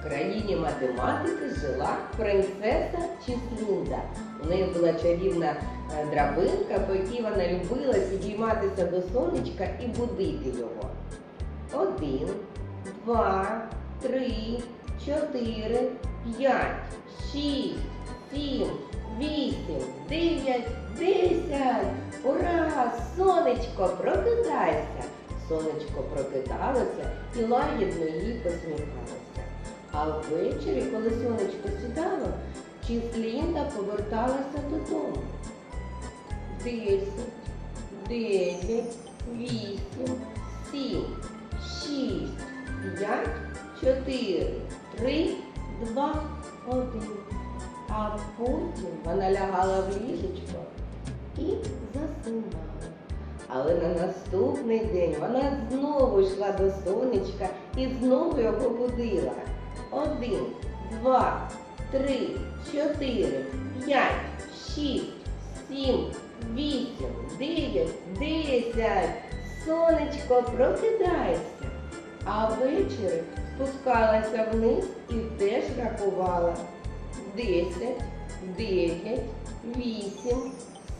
В країні математики жила принцеса Числінда. У неї була чарівна е, драбинка, по якій вона любила підійматися до сонечка і будити його. Один, два, три, чотири, п'ять, шість, сім, вісім, дев'ять, десять. Ура! Сонечко, прокидайся! Сонечко прокидалося і лагідно їй посміхалося. А ввечері, коли сонечко сідало, Числінда поверталася додому. Десять, дев'ять, вісім, сім, шість, п'ять, чотири, три, два, один. А потім вона лягала в ліжечко і засинала. Але на наступний день вона знову йшла до сонечка і знову його будила. Один, два, три, чотири, п'ять, шість, сім, вісім, дев'ять, десять. Сонечко, прокидайся. А ввечері спускалася вниз і теж рахувала. Десять, дев'ять, вісім,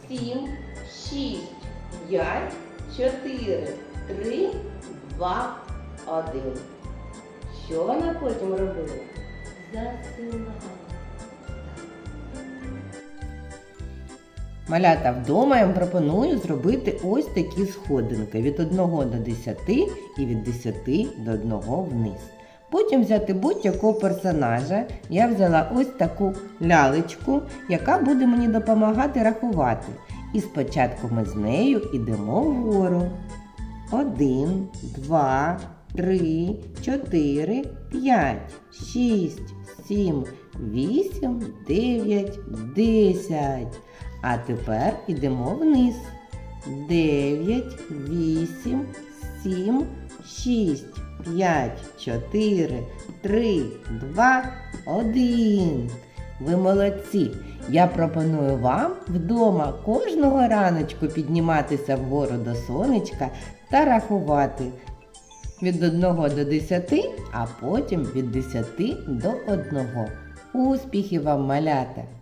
сім, шість, п'ять, чотири, три, два, один. Що вона потім робила? Засинала. Малята вдома я вам пропоную зробити ось такі сходинки від 1 до 10 і від 10 до 1 вниз. Потім взяти будь-якого персонажа. Я взяла ось таку лялечку, яка буде мені допомагати рахувати. І спочатку ми з нею йдемо вгору. Один, два, три, чотири, п'ять, шість, сім, вісім, дев'ять, десять. А тепер йдемо вниз. Дев'ять, вісім, сім, шість, п'ять, чотири, три, два, один. Ви молодці! Я пропоную вам вдома кожного раночку підніматися вгору до сонечка та рахувати від 1 до 10, а потім від 10 до 1. Успіхів вам, малята!